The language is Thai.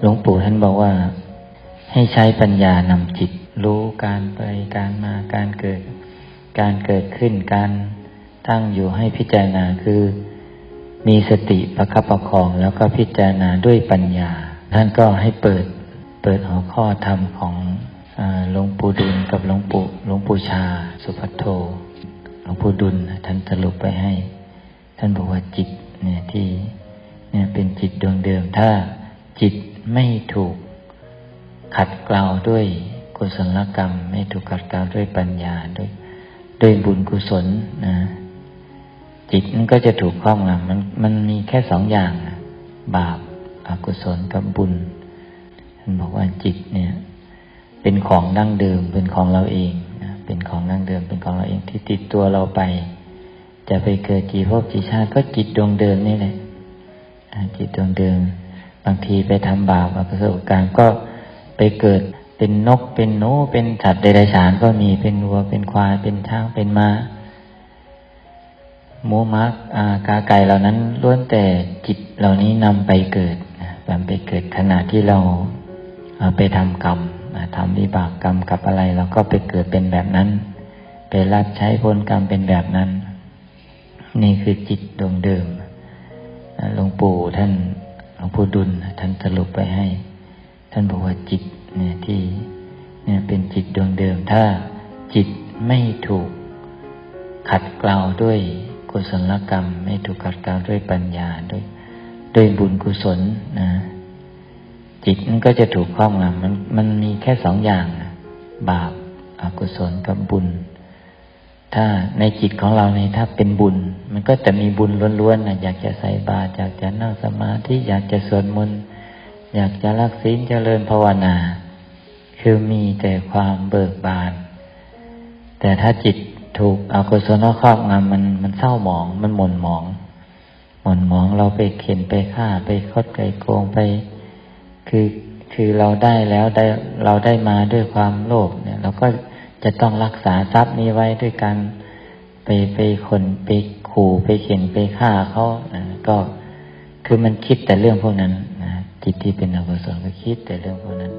หลวงปู่ท่านบอกว่า ให้ใช้ปัญญานำจิต รู้การไปการมาการเกิด การเกิดขึ้นการตั้งอยู่ให้พิจารณาคือ มีสติประคับประคองแล้วก็พิจารณาด้วยปัญญา ท่านก็ให้เปิดเปิดหัวข้อธรรมของหลวงปู่ดุลกับหลวงปู่หลวงปู่ชา สุภัทโทหลวงปู่ดุลท่านสรุปไปให้ ท่านบอกว่าจิตเนี่ยที่เนี่ยเป็นจิตดวงเดิมถ้าจิต ไม่ถูกขัดเกลาด้วยกุศลกรรม ไม่ถูกขัดเกลาด้วยปัญญาด้วยด้วยบุญกุศลนะจิตมันก็จะถูกครอบงำมันมันมีแค่สองอย่าง บาปอากุศลกับบุญท่านบอกว่าจิตเนี่ย เป็นของดั้งเดิมเป็นของเราเองนะเป็นของดั้งเดิมเป็นของเราเองที่ติดตัวเราไป จะไปเกิดกี่ภพกี่ชาติก็จิตดวงเดิมนี่แหละจิตดวงเดิมางทีไปทำบาปอกุศลกรรมก็ไปเกิดเป็นนกเป็นหนูเป็นสัตว์เดรัจฉานก็มีเป็นวัวเป็นควายเป็นช้างเป็นม้าหมูมักอากาไก่เหล่านั้นล้วนแต่จิตเหล่านี้นำไปเกิดนำไปเกิดขณะที่เราเาไปทำกรรมอ่าทำวิบากกรรมกับอะไรเราก็ไปเกิดเป็นแบบนั้น ไปรับใช้ผลกรรมเป็นแบบนั้น นี่คือจิตดวงเดิมหลวงปู่ท่าน งปู่ดุลท่านสรุปไปให้ ท่านบอกว่าจิตเนี่ยที่เนี่ยเป็นจิตดวงเดิม ถ้าจิตไม่ถูกขัดเกลาด้วยกุศลกรรม ไม่ถูกขัดเกลาด้วยปัญญาด้วยด้วยบุญกุศลนะจิตมันก็จะถูกครอบงำมันมันมีแค่สองอย่าง บาปอากุศลกับบุญ ถ้าในจิตของเราในยถ้าเป็นบุญ มันก็จะมีบุญล้วนๆนะอยากจะใส่บาตรอยากจะนั่งสมาธิอยากจะสวดมนต์อยากจะรักศีลเจริญภาวนา คือมีแต่ความเบิกบาน แต่ถ้าจิตถูกอกุศลครอบงำมันมันเศร้าหมอง มันหม่นหมอง หม่นหมองเราไปเข็นไปฆ่าไปคดไกโกงไป คือคือเราได้แล้วได้เราได้มาด้วยความโลภเนี่ย เราก็ จะต้องรักษาทรัพย์นี้ไว้ด้วยการไปไปคนไปขู่ไปเข็นไปฆ่าเขานะก็คือมันคิดแต่เรื่องพวกนั้นนะจิตที่เป็นอกุศลก็คิดแต่เรื่องพวกนั้น